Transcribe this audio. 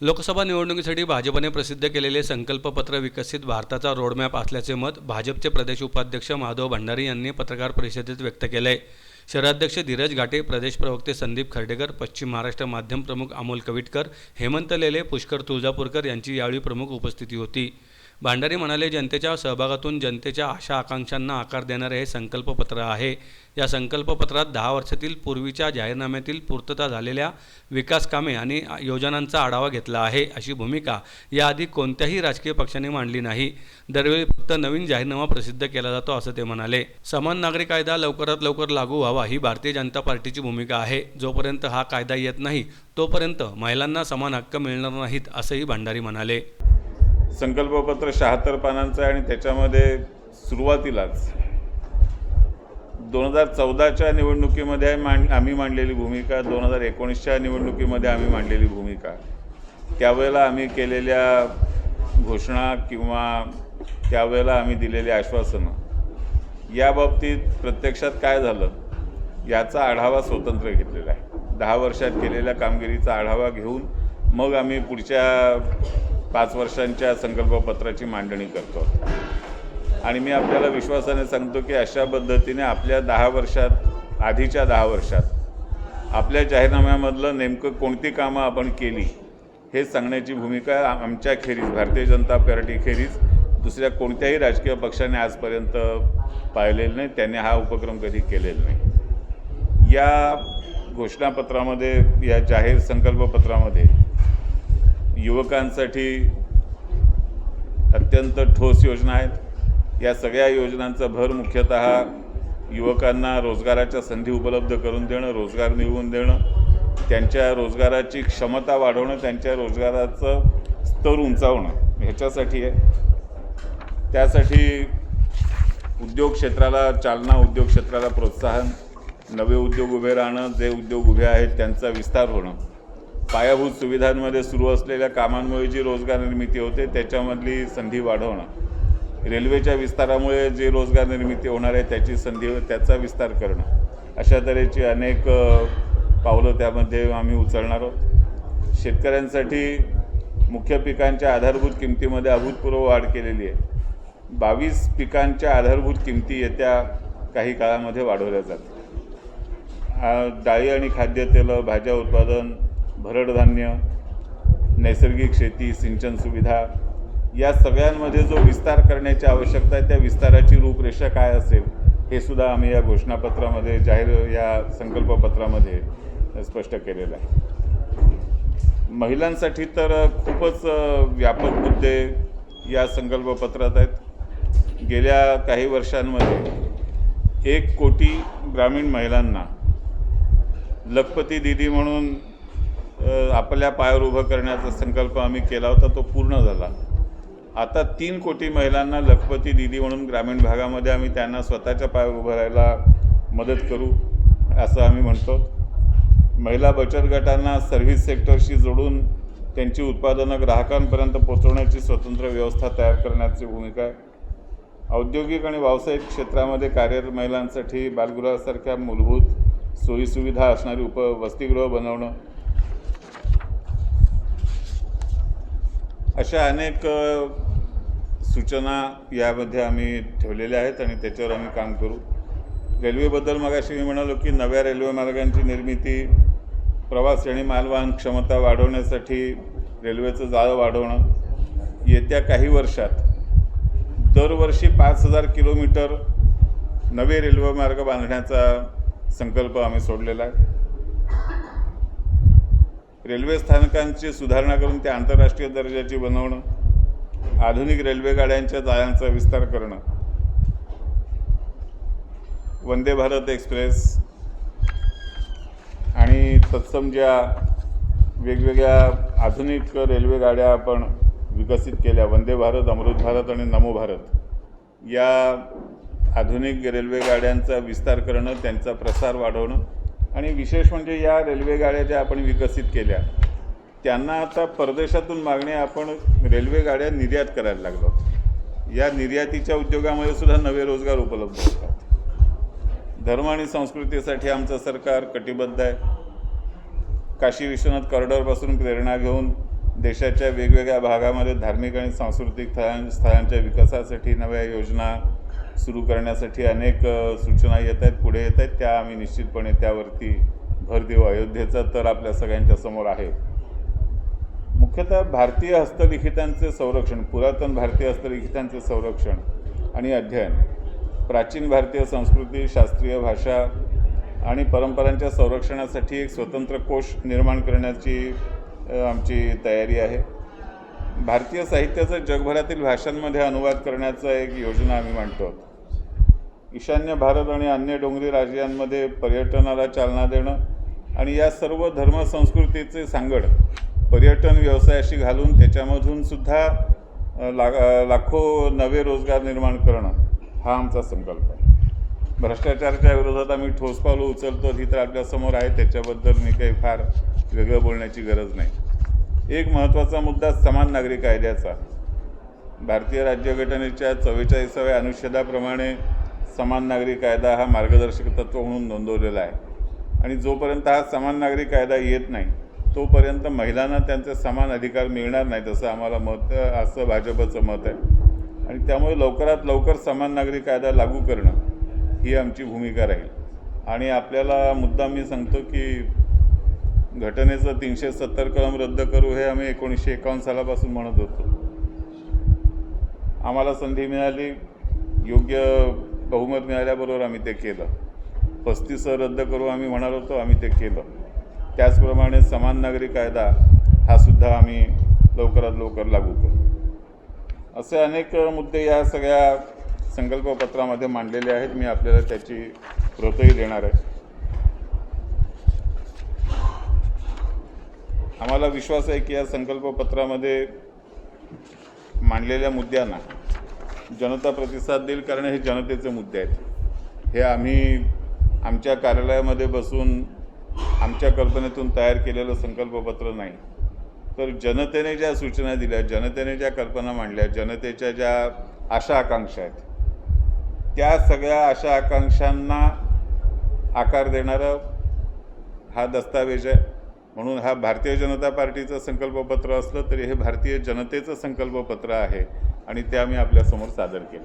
लोकसभा निवडणुकीसाठी भाजपने प्रसिद्ध केलेले संकल्पपत्र विकसित भारताचा रोडमॅप असल्याचे मत भाजपचे प्रदेश उपाध्यक्ष माधव भंडारी यांनी पत्रकार परिषदेत व्यक्त केले शहराध्यक्ष धीरज घाटे प्रदेश प्रवक्ते संदीप खर्डेकर पश्चिम महाराष्ट्र माध्यम प्रमुख अमोल कविटकर हेमंत लेले पुष्कर तुळजापूरकर यांची यावेळी प्रमुख उपस्थिती होती. भांडारी म्हणाले जनतेच्या सहभागातून जनतेच्या आशा आकांक्षांना आकार देणारे हे संकल्पपत्र आहे. या संकल्पपत्रात दहा वर्षातील पूर्वीच्या जाहीरनाम्यातील पूर्तता झालेल्या विकासकामे आणि योजनांचा आढावा घेतला आहे अशी भूमिका याआधी कोणत्याही राजकीय पक्षाने मांडली नाही. दरवेळी फक्त नवीन जाहीरनामा प्रसिद्ध केला जातो असं ते म्हणाले. समान नागरी कायदा लवकरात लवकर लागू व्हावा ही भारतीय जनता पार्टीची भूमिका आहे. जोपर्यंत हा कायदा येत नाही तोपर्यंत महिलांना समान हक्क मिळणार नाहीत असंही भंडारी म्हणाले. संकल्पपत्र शहात्तर पानांचं आहे आणि त्याच्यामध्ये सुरुवातीलाच दोन हजार चौदाच्या निवडणुकीमध्ये मांड आम्ही मांडलेली भूमिका दोन हजार एकोणीसच्या निवडणुकीमध्ये आम्ही मांडलेली भूमिका. त्यावेळेला आम्ही केलेल्या घोषणा किंवा त्यावेळेला आम्ही दिलेली आश्वासनं या बाबतीत प्रत्यक्षात काय झालं याचा आढावा स्वतंत्र घेतलेला आहे. दहा वर्षात केलेल्या कामगिरीचा आढावा घेऊन मग आम्ही पुढच्या पाच वर्षांच्या संकल्पपत्राची मांडणी करतो. आणि मी आपल्याला विश्वासाने सांगतो की अशा पद्धतीने आपल्या दहा वर्षात आधीच्या दहा वर्षात आपल्या जाहीरनाम्यामधलं नेमकं कोणती कामं आपण केली हे सांगण्याची भूमिका आमच्याखेरीज आमच्या खेरीज भारतीय जनता पार्टी खेरीज दुसऱ्या कोणत्याही राजकीय पक्षाने आजपर्यंत पाहिलेलं नाही त्याने हा उपक्रम कधी केलेला नाही. या घोषणापत्रामध्ये या जाहीर संकल्पपत्रामध्ये युवकांसाठी अत्यंत ठोस योजना आहेत. या सगळ्या योजनांचा भर मुख्यतः युवकांना रोजगाराच्या संधी उपलब्ध करून देणं रोजगार निवून देणं त्यांच्या रोजगाराची क्षमता वाढवणं त्यांच्या रोजगाराचं स्तर उंचावणं ह्याच्यासाठी आहे. त्यासाठी उद्योग क्षेत्राला चालना उद्योग क्षेत्राला प्रोत्साहन नवे उद्योग उभे राहणं जे उद्योग उभे आहेत त्यांचा विस्तार होणं. पायाभूत सुविधांमध्ये सुरू असलेल्या कामांमुळे जी रोजगार निर्मिती होते त्याच्यामधली संधी वाढवणं. रेल्वेच्या विस्तारामुळे जे रोजगार निर्मिती होणार आहे त्याची संधी त्याचा विस्तार करणं. अशा तऱ्हेची अनेक पावलं त्यामध्ये आम्ही उचलणार आहोत. शेतकऱ्यांसाठी मुख्य पिकांच्या आधारभूत किमतीमध्ये अभूतपूर्व वाढ केलेली आहे. बावीस पिकांच्या आधारभूत किमती येत्या काही काळामध्ये वाढवल्या जातात डाळी आणि खाद्यतेलं भाज्या उत्पादन भरडधान्य नैसर्गिक शेती सिंचन सुविधा या सगळ्यांमध्ये जो विस्तार करण्याची आवश्यकता आहे त्या विस्ताराची रूपरेषा काय असेल हे सुद्धा आम्ही या घोषणापत्रामध्ये जाहीर या संकल्पपत्रामध्ये स्पष्ट केलेलं आहे. महिलांसाठी तर खूपच व्यापक मुद्दे या संकल्पपत्रात आहेत. गेल्या काही वर्षांमध्ये एक कोटी ग्रामीण महिलांना लखपती दिदी म्हणून आपल्या पायावर उभं करण्याचा संकल्प आम्ही केला होता तो पूर्ण झाला. आता तीन कोटी महिलांना लखपती दिदी म्हणून ग्रामीण भागामध्ये आम्ही त्यांना स्वतःच्या पायावर उभं राहायला मदत करू असं आम्ही म्हणतो. महिला बचत गटांना सर्व्हिस सेक्टरशी जोडून त्यांची उत्पादनं ग्राहकांपर्यंत पोहोचवण्याची स्वतंत्र व्यवस्था तयार करण्याची भूमिका आहे. औद्योगिक आणि व्यावसायिक क्षेत्रामध्ये कार्यरत महिलांसाठी बालगृहासारख्या मूलभूत सोयीसुविधा असणारी उप वसतिगृह बनवणं अशा अनेक सूचना यामध्ये आम्ही ठेवलेल्या आहेत आणि त्याच्यावर आम्ही काम करू. रेल्वेबद्दल मगाशी मी म्हणालो की नव्या रेल्वे मार्गांची निर्मिती प्रवासी आणि मालवाहन क्षमता वाढवण्यासाठी रेल्वेचं जाळं वाढवणं येत्या काही वर्षात दरवर्षी पाच हजार किलोमीटर नवे रेल्वे मार्ग बांधण्याचा संकल्प आम्ही सोडलेला आहे. रेल्वे स्थानकांची सुधारणा करून ते आंतरराष्ट्रीय दर्जाची बनवणं आधुनिक रेल्वे गाड्यांच्या जाळ्यांचा विस्तार करणं. वंदे भारत एक्सप्रेस आणि तत्सम ज्या वेगवेगळ्या आधुनिक रेल्वे गाड्या आपण विकसित केल्या वंदे भारत अमृत भारत आणि नमो भारत या आधुनिक रेल्वे गाड्यांचा विस्तार करणं त्यांचा प्रसार वाढवणं आणि विशेष म्हणजे या रेल्वे गाड्या ज्या आपण विकसित केल्या त्यांना आता परदेशातून मागणे आपण रेल्वे गाड्या निर्यात करायला लागलो. या निर्यातीच्या उद्योगामध्ये सुद्धा नवे रोजगार उपलब्ध होतात. धर्म आणि संस्कृतीसाठी आमचं सरकार कटिबद्ध आहे. काशी विश्वनाथ कॉरिडॉरपासून प्रेरणा घेऊन देशाच्या वेगवेगळ्या भागामध्ये धार्मिक आणि सांस्कृतिक स्थळां स्थळांच्या विकासासाठी नव्या योजना सुरू करण्यासाठी अनेक सूचना येत आहेत पुढे येत आहेत. त्या आम्ही निश्चितपणे त्यावरती भर देऊ. अयोध्येचा तर आपल्या सगळ्यांच्या समोर आहे. मुख्यतः भारतीय हस्तलिखितांचे संरक्षण पुरातन भारतीय हस्तलिखितांचे संरक्षण आणि अध्ययन प्राचीन भारतीय संस्कृती शास्त्रीय भाषा आणि परंपरांच्या संरक्षणासाठी एक स्वतंत्र कोश निर्माण करण्याची आमची तयारी आहे. भारतीय साहित्याचा जगभरातील भाषांमध्ये अनुवाद करण्याचा एक योजना आम्ही मांडतो ईशान्य भारत आणि अन्य डोंगरी राज्यांमध्ये पर्यटनाला चालना देणं आणि या सर्व धर्मसंस्कृतीचे सांगड पर्यटन व्यवसायाशी घालून त्याच्यामधून सुद्धा ला लाखो नवे रोजगार निर्माण करणं हा आमचा संकल्प आहे. भ्रष्टाचाराच्या विरोधात आम्ही ठोस पावलं उचलतो ही तर आपल्यासमोर आहे त्याच्याबद्दल मी काही फार वेगळं बोलण्याची गरज नाही. एक महत्त्वाचा मुद्दा समान नागरी कायद्याचा. भारतीय राज्यघटनेच्या चव्वेचाळीसाव्या अनुच्छेदाप्रमाणे समान नागरी कायदा हा मार्गदर्शक तत्व म्हणून नोंदवलेला आहे. आणि जोपर्यंत हा समान नागरी कायदा येत नाही तोपर्यंत महिलांना त्यांचे समान अधिकार मिळणार नाहीत असं आम्हाला मत असं भाजपचं मत आहे. आणि त्यामुळे लवकरात लवकर समान नागरी कायदा लागू करणं ही आमची भूमिका राहील. आणि आपल्याला मुद्दा मी सांगतो की घटनेचं तीनशे सत्तर कलम रद्द करू हे आम्ही एकोणीसशे एकावन्न सालापासून म्हणत होतो. आम्हाला संधी मिळाली योग्य बहुमत मिळाल्याबरोबर आम्ही ते केलं. पस्तीस रद्द करू आम्ही म्हणालो होतो आम्ही ते केलं. त्याचप्रमाणे समान नागरी कायदा हा सुद्धा आम्ही लवकरात लवकर लागू करू. असे अनेक मुद्दे या सगळ्या संकल्पपत्रामध्ये मांडलेले आहेत. मी आपल्याला त्याची प्रतही देणार आहे. आम्हाला विश्वास आहे की या संकल्पपत्रामध्ये मांडलेल्या मुद्द्यांना जनता प्रतिसाद देईल कारण हे जनतेचे मुद्दे आहेत. हे आम्ही आमच्या कार्यालयामध्ये बसून आमच्या कल्पनेतून तयार केलेलं संकल्पपत्र नाही. तर जनतेने ज्या सूचना दिल्या जनतेने ज्या कल्पना मांडल्या जनतेच्या ज्या आशा आकांक्षा आहेत त्या सगळ्या आशा आकांक्षांना आकार देणारं हा दस्तावेज आहे. म्हणून हा भारतीय जनता पार्टीचं संकल्पपत्र असलं तरी हे भारतीय जनतेचं संकल्पपत्र आहे आणि ते आम्ही आपल्यासमोर सादर केलं